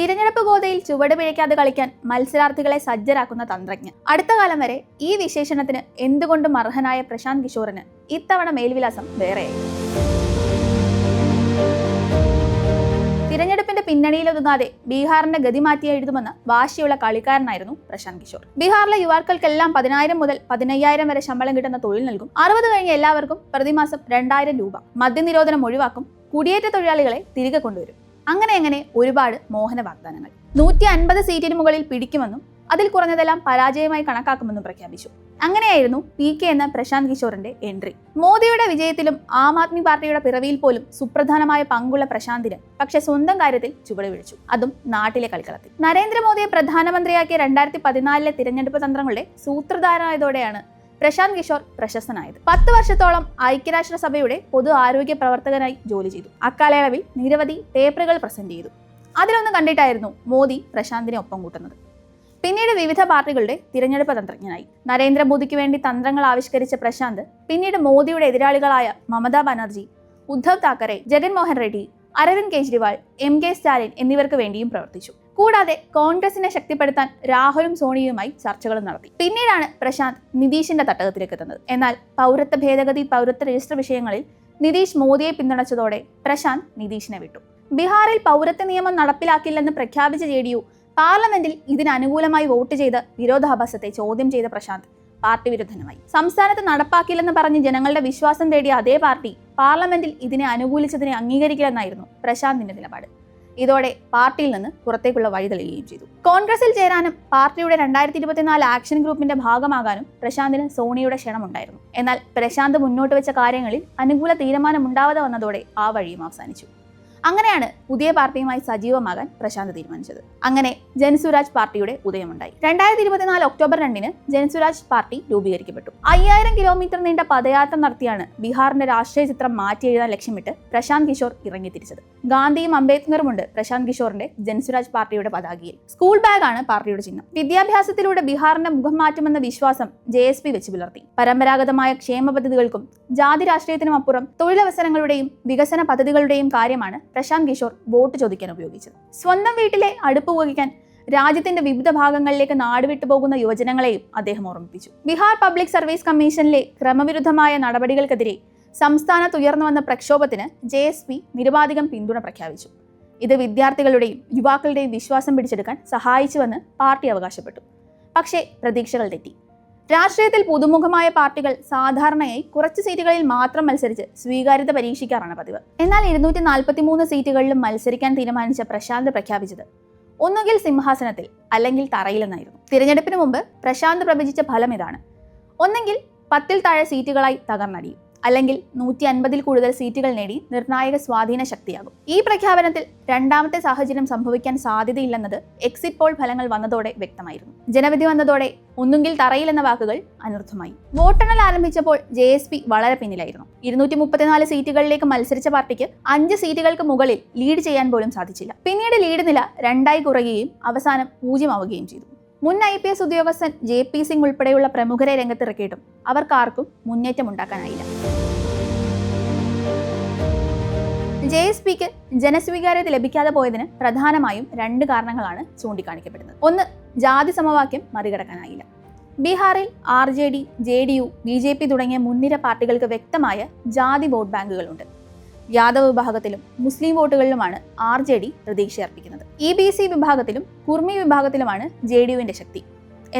തിരഞ്ഞെടുപ്പ് ഗോതയിൽ ചുവട് പിഴയ്ക്കാതെ കളിക്കാൻ മത്സരാർത്ഥികളെ സജ്ജരാക്കുന്ന തന്ത്രജ്ഞൻ. അടുത്ത കാലം വരെ ഈ വിശേഷണത്തിന് എന്തുകൊണ്ടും അർഹനായ പ്രശാന്ത് കിഷോറിന് ഇത്തവണ മേൽവിലാസം വേറെയായി. തിരഞ്ഞെടുപ്പിന്റെ പിന്നണിയിലൊതുങ്ങാതെ ബീഹാറിന്റെ ഗതി മാറ്റി എഴുതുമെന്ന് വാശിയുള്ള കളിക്കാരനായിരുന്നു പ്രശാന്ത് കിഷോർ. ബീഹാറിലെ യുവാക്കൾക്കെല്ലാം പതിനായിരം മുതൽ പതിനയ്യായിരം വരെ ശമ്പളം കിട്ടുന്ന തൊഴിൽ നൽകും. അറുപത് കഴിഞ്ഞ എല്ലാവർക്കും പ്രതിമാസം രണ്ടായിരം രൂപ മദ്യനിരോധനം ഒഴിവാക്കും. കുടിയേറ്റ തൊഴിലാളികളെ തിരികെ കൊണ്ടുവരും. അങ്ങനെ അങ്ങനെ ഒരുപാട് മോഹന വാഗ്ദാനങ്ങൾ. നൂറ്റി അൻപത് സീറ്റിന് മുകളിൽ പിടിക്കുമെന്നും അതിൽ കുറഞ്ഞതെല്ലാം പരാജയമായി കണക്കാക്കുമെന്നും പ്രഖ്യാപിച്ചു. അങ്ങനെയായിരുന്നു പി കെ എന്ന പ്രശാന്ത് കിഷോറിന്റെ എൻട്രി. മോദിയുടെ വിജയത്തിലും ആം ആദ്മി പാർട്ടിയുടെ പിറവിയിൽ പോലും സുപ്രധാനമായ പങ്കുള്ള പ്രശാന്തിന് പക്ഷെ സ്വന്തം കാര്യത്തിൽ ചുവട് വീഴ്ചു അതും നാട്ടിലെ കളിക്കളത്തിൽ. നരേന്ദ്രമോദിയെ പ്രധാനമന്ത്രിയാക്കിയ രണ്ടായിരത്തി പതിനാലിലെ തിരഞ്ഞെടുപ്പ് തന്ത്രങ്ങളുടെ സൂത്രധാരനായതോടെയാണ് പ്രശാന്ത് കിഷോർ പ്രശസ്തനായത്. പത്ത് വർഷത്തോളം ഐക്യരാഷ്ട്രസഭയുടെ പൊതു ആരോഗ്യ പ്രവർത്തകനായി ജോലി ചെയ്തു. അക്കാലയളവിൽ നിരവധി പേപ്പറുകൾ പ്രസന്റ് ചെയ്തു. അതിലൊന്ന് കണ്ടിട്ടായിരുന്നു മോദി പ്രശാന്തിനെ ഒപ്പം കൂട്ടുന്നത്. പിന്നീട് വിവിധ പാർട്ടികളുടെ തിരഞ്ഞെടുപ്പ് തന്ത്രജ്ഞനായി. നരേന്ദ്രമോദിക്ക് വേണ്ടി തന്ത്രങ്ങൾ ആവിഷ്കരിച്ച പ്രശാന്ത് പിന്നീട് മോദിയുടെ എതിരാളികളായ മമതാ ബാനർജി ഉദ്ധവ് താക്കറെ ജഗൻമോഹൻ റെഡ്ഡി അരവിന്ദ് കെജ്രിവാൾ എം കെ സ്റ്റാലിൻ എന്നിവർക്ക് വേണ്ടിയും പ്രവർത്തിച്ചു. കൂടാതെ കോൺഗ്രസിനെ ശക്തിപ്പെടുത്താൻ രാഹുലും സോണിയയുമായി ചർച്ചകളും നടത്തി. പിന്നീടാണ് പ്രശാന്ത് നിതീഷിന്റെ തട്ടകത്തിലേക്ക് എത്തുന്നത് എന്നാൽ പൗരത്വ ഭേദഗതി പൗരത്വ രജിസ്റ്റർ വിഷയങ്ങളിൽ നിതീഷ് മോദിയെ പിന്തുണച്ചതോടെ പ്രശാന്ത് നിതീഷിനെ വിട്ടു. ബീഹാറിൽ പൗരത്വ നിയമം നടപ്പിലാക്കില്ലെന്ന് പ്രഖ്യാപിച്ച ജെ പാർലമെന്റിൽ ഇതിനനുകൂലമായി വോട്ട് ചെയ്ത് വിരോധാഭാസത്തെ ചോദ്യം ചെയ്ത പ്രശാന്ത് പാർട്ടി വിരുദ്ധനുമായി. സംസ്ഥാനത്ത് നടപ്പാക്കില്ലെന്ന് പറഞ്ഞ് ജനങ്ങളുടെ വിശ്വാസം തേടിയ അതേ പാർട്ടി പാർലമെന്റിൽ ഇതിനെ അനുകൂലിച്ചതിനെ അംഗീകരിക്കില്ലെന്നായിരുന്നു പ്രശാന്തിന്റെ നിലപാട്. ഇതോടെ പാർട്ടിയിൽ നിന്ന് പുറത്തേക്കുള്ള വഴി തെളിയുകയും ചെയ്തു. കോൺഗ്രസിൽ ചേരാനും പാർട്ടിയുടെ രണ്ടായിരത്തി ഇരുപത്തിനാല് ആക്ഷൻ ഗ്രൂപ്പിന്റെ ഭാഗമാകാനും പ്രശാന്തിന് സോണിയുടെ ക്ഷണമുണ്ടായിരുന്നു. എന്നാൽ പ്രശാന്ത് മുന്നോട്ട് വെച്ച കാര്യങ്ങളിൽ അനുകൂല തീരുമാനം ഉണ്ടാവാതെ വന്നതോടെ ആ വഴിയും അവസാനിച്ചു. അങ്ങനെയാണ് പുതിയ പാർട്ടിയുമായി സജീവമാകാൻ പ്രശാന്ത് തീരുമാനിച്ചത്. അങ്ങനെ ജൻസുരാജ് പാർട്ടിയുടെ ഉദയമുണ്ടായി. രണ്ടായിരത്തി ഇരുപത്തിനാല് ഒക്ടോബർ രണ്ടിന് ജൻസുരാജ് പാർട്ടി രൂപീകരിക്കപ്പെട്ടു. അയ്യായിരം കിലോമീറ്റർ നീണ്ട പദയാത്ര നടത്തിയാണ് ബീഹാറിന്റെ രാഷ്ട്രീയ ചിത്രം മാറ്റി എഴുതാൻ ലക്ഷ്യമിട്ട് പ്രശാന്ത് കിഷോർ ഇറങ്ങിത്തിരിച്ചത് ഗാന്ധിയും അംബേദ്കറുമുണ്ട് പ്രശാന്ത് കിഷോറിന്റെ ജൻസുരാജ് പാർട്ടിയുടെ പതാകയിൽ. സ്കൂൾ ബാഗാണ് പാർട്ടിയുടെ ചിഹ്നം. വിദ്യാഭ്യാസത്തിലൂടെ ബീഹാറിന്റെ മുഖം മാറ്റുമെന്ന വിശ്വാസം ജെ എസ് പി വെച്ച് പുലർത്തി. പരമ്പരാഗതമായ ക്ഷേമ പദ്ധതികൾക്കും ജാതി രാഷ്ട്രീയത്തിനും അപ്പുറം തൊഴിലവസരങ്ങളുടെയും വികസന പദ്ധതികളുടെയും കാര്യമാണ് പ്രശാന്ത് കിഷോർ വോട്ട് ചോദിക്കാൻ ഉപയോഗിച്ചത്. സ്വന്തം വീട്ടിലെ അടുപ്പ് ഉപയോഗിക്കാൻ രാജ്യത്തിന്റെ വിവിധ ഭാഗങ്ങളിലേക്ക് നാടുവിട്ടു പോകുന്ന യുവജനങ്ങളെയും അദ്ദേഹം ഓർമ്മിപ്പിച്ചു. ബീഹാർ പബ്ലിക് സർവീസ് കമ്മീഷനിലെ ക്രമവിരുദ്ധമായ നടപടികൾക്കെതിരെ സംസ്ഥാനത്ത് ഉയർന്നു വന്ന പ്രക്ഷോഭത്തിന് ജെ എസ് പി നിരുപാധികം പിന്തുണ പ്രഖ്യാപിച്ചു. ഇത് വിദ്യാർത്ഥികളുടെയും യുവാക്കളുടെയും വിശ്വാസം പിടിച്ചെടുക്കാൻ സഹായിച്ചുവെന്ന് പാർട്ടി അവകാശപ്പെട്ടു. പക്ഷേ പ്രതീക്ഷകൾ തെറ്റി. രാഷ്ട്രീയത്തിൽ പുതുമുഖമായ പാർട്ടികൾ സാധാരണയായി കുറച്ച് സീറ്റുകളിൽ മാത്രം മത്സരിച്ച് സ്വീകാര്യത പരീക്ഷിക്കാറാണ് പതിവ്. എന്നാൽ ഇരുന്നൂറ്റി നാൽപ്പത്തി മൂന്ന് സീറ്റുകളിലും മത്സരിക്കാൻ തീരുമാനിച്ച പ്രശാന്ത് പ്രഖ്യാപിച്ചത് ഒന്നുകിൽ സിംഹാസനത്തിൽ അല്ലെങ്കിൽ തറയിലെന്നായിരുന്നു. തിരഞ്ഞെടുപ്പിന് മുമ്പ് പ്രശാന്ത് പ്രവചിച്ച ഫലം ഇതാണ്. ഒന്നെങ്കിൽ പത്തിൽ താഴെ സീറ്റുകളായി തകർന്നടിയും. അല്ലെങ്കിൽ നൂറ്റി അൻപതിൽ കൂടുതൽ സീറ്റുകൾ നേടി നിർണായക സ്വാധീന ശക്തിയാകും. ഈ പ്രഖ്യാപനത്തിൽ രണ്ടാമത്തെ സാഹചര്യം സംഭവിക്കാൻ സാധ്യതയില്ലെന്നത് എക്സിറ്റ് പോൾ ഫലങ്ങൾ വന്നതോടെ വ്യക്തമായിരുന്നു. ജനവിധി വന്നതോടെ ഒന്നുകിൽ തറയില്ലെന്ന വാക്കുകൾ അനർത്ഥമായി. വോട്ടെണ്ണൽ ആരംഭിച്ചപ്പോൾ ജെ എസ് പി വളരെ പിന്നിലായിരുന്നു. ഇരുന്നൂറ്റി മുപ്പത്തിനാല് സീറ്റുകളിലേക്ക് മത്സരിച്ച പാർട്ടിക്ക് അഞ്ച് സീറ്റുകൾക്ക് മുകളിൽ ലീഡ് ചെയ്യാൻ പോലും സാധിച്ചില്ല. പിന്നീട് ലീഡ് നില രണ്ടായി കുറയുകയും അവസാനം പൂജ്യമാവുകയും ചെയ്തു. മുൻ ഐ പി എസ് ഉദ്യോഗസ്ഥൻ ജെ പി സിംഗ് ഉൾപ്പെടെയുള്ള പ്രമുഖരെ രംഗത്തിറക്കിയിട്ടും അവർക്കാർക്കും മുന്നേറ്റം ഉണ്ടാക്കാനായില്ല ജെ എസ് പിക്ക് ജനസ്വീകാര്യത ലഭിക്കാതെ പോയതിന് പ്രധാനമായും രണ്ട് കാരണങ്ങളാണ് ചൂണ്ടിക്കാണിക്കപ്പെടുന്നത്. ഒന്ന് ജാതി സമവാക്യം മറികടക്കാനായില്ല. ബീഹാറിൽ R J D J D U B J P തുടങ്ങിയ മുൻനിര പാർട്ടികൾക്ക് വ്യക്തമായ ജാതി വോട്ട് ബാങ്കുകളുണ്ട്. യാദവ് വിഭാഗത്തിലും മുസ്ലിം വോട്ടുകളിലുമാണ് ആർ ജെ ഡി പ്രതീക്ഷയർപ്പിക്കുന്നത്. ഇ ബി സി വിഭാഗത്തിലും കുർമി വിഭാഗത്തിലുമാണ് ജെ ഡി യുവിന്റെ ശക്തി.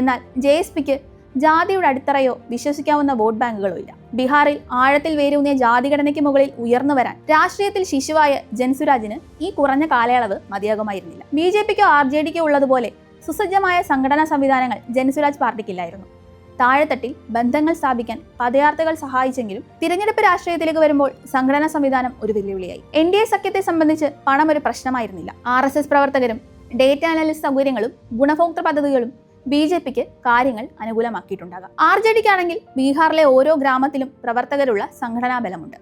എന്നാൽ ജെ എസ് പിക്ക് ജാതിയുടെ അടിത്തറയോ വിശ്വസിക്കാവുന്ന വോട്ട് ബാങ്കുകളോ ഇല്ല. ബീഹാറിൽ ആഴത്തിൽ വേരൂന്നിയ ജാതിഘടനയ്ക്ക് മുകളിൽ ഉയർന്നു വരാൻ രാഷ്ട്രീയത്തിൽ ശിശുവായ ജൻസുരാജിന് ഈ കുറഞ്ഞ കാലയളവ് മതിയാകുമായിരുന്നില്ല. ബി ജെ പിക്കോ ആർ ജെ ഡിക്കോ ഉള്ളതുപോലെ സുസജ്ജമായ സംഘടനാ സംവിധാനങ്ങൾ ജൻസുരാജ് പാർട്ടിക്കില്ലായിരുന്നു. താഴെത്തട്ടിൽ ബന്ധങ്ങൾ സ്ഥാപിക്കാൻ പദയാർത്ഥകൾ സഹായിച്ചെങ്കിലും തിരഞ്ഞെടുപ്പ് രാഷ്ട്രീയത്തിലേക്ക് വരുമ്പോൾ സംഘടനാ സംവിധാനം ഒരു വെല്ലുവിളിയായി. എൻ ഡി എ സഖ്യത്തെ സംബന്ധിച്ച് പണം ഒരു പ്രശ്നമായിരുന്നില്ല. ആർ എസ് എസ് പ്രവർത്തകരും ഡേറ്റ അനാലിസ്റ്റ് സൗകര്യങ്ങളും ഗുണഭോക്തൃ പദ്ധതികളും ബി ജെ പിക്ക് കാര്യങ്ങൾ അനുകൂലമാക്കിയിട്ടുണ്ടാകാം. ആർ ജെ ഡിക്കാണെങ്കിൽ ബീഹാറിലെ ഓരോ ഗ്രാമത്തിലും പ്രവർത്തകരുള്ള സംഘടനാ ബലമുണ്ട്.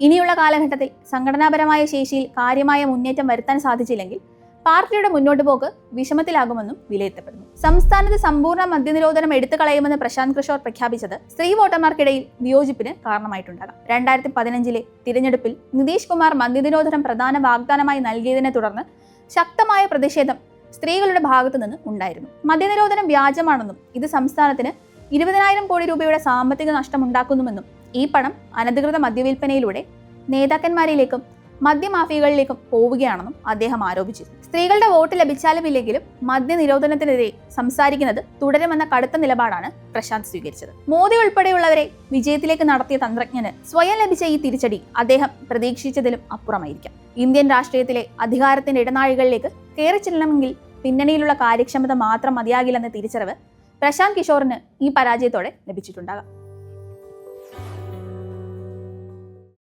ഇനിയുള്ള കാലഘട്ടത്തിൽ സംഘടനാപരമായ ശേഷിയിൽ കാര്യമായ മുന്നേറ്റം വരുത്താൻ സാധിച്ചില്ലെങ്കിൽ പാർട്ടിയുടെ മുന്നോട്ട് പോക്ക് വിഷമത്തിലാകുമെന്നും വിലയിരുത്തപ്പെടുന്നു. സംസ്ഥാനത്ത് സമ്പൂർണ മദ്യനിരോധനം എടുത്തു കളയുമെന്ന് പ്രശാന്ത് കിഷോർ പ്രഖ്യാപിച്ചത് സ്ത്രീ വോട്ടർമാർക്കിടയിൽ വിയോജിപ്പിന് കാരണമായിട്ടുണ്ടാകാം. രണ്ടായിരത്തി പതിനഞ്ചിലെ തിരഞ്ഞെടുപ്പിൽ നിതീഷ് കുമാർ മദ്യനിരോധനം പ്രധാന വാഗ്ദാനമായി നൽകിയതിനെ തുടർന്ന് ശക്തമായ പ്രതിഷേധം സ്ത്രീകളുടെ ഭാഗത്തു നിന്ന് ഉണ്ടായിരുന്നു. മദ്യനിരോധനം വ്യാജമാണെന്നും ഇത് സംസ്ഥാനത്തിന് ഇരുപതിനായിരം കോടി രൂപയുടെ സാമ്പത്തിക നഷ്ടം ഉണ്ടാക്കുന്നുവെന്നും ഈ പണം അനധികൃത മദ്യവിൽപ്പനയിലൂടെ നേതാക്കന്മാരിലേക്കും മദ്യമാഫിയകളിലേക്കും പോവുകയാണെന്നും അദ്ദേഹം ആരോപിച്ചു സ്ത്രീകളുടെ വോട്ട് ലഭിച്ചാലും ഇല്ലെങ്കിലും മദ്യനിരോധനത്തിനെതിരെ സംസാരിക്കുന്നത് തുടരുമെന്ന കടുത്ത നിലപാടാണ് പ്രശാന്ത് സ്വീകരിച്ചത്. മോദി ഉൾപ്പെടെയുള്ളവരെ വിജയത്തിലേക്ക് നടത്തിയ തന്ത്രജ്ഞന് സ്വയം ലഭിച്ച ഈ തിരിച്ചടി അദ്ദേഹം പ്രതീക്ഷിച്ചതിലും അപ്പുറമായിരിക്കാം. ഇന്ത്യൻ രാഷ്ട്രീയത്തിലെ അധികാരത്തിന്റെ ഇടനാഴികളിലേക്ക് കയറി ചെല്ലണമെങ്കിൽ പിന്നണിയിലുള്ള കാര്യക്ഷമത മാത്രം മതിയാകില്ലെന്ന തിരിച്ചറിവ് പ്രശാന്ത് കിഷോറിന് ഈ പരാജയത്തോടെ ലഭിച്ചിട്ടുണ്ടാകാം.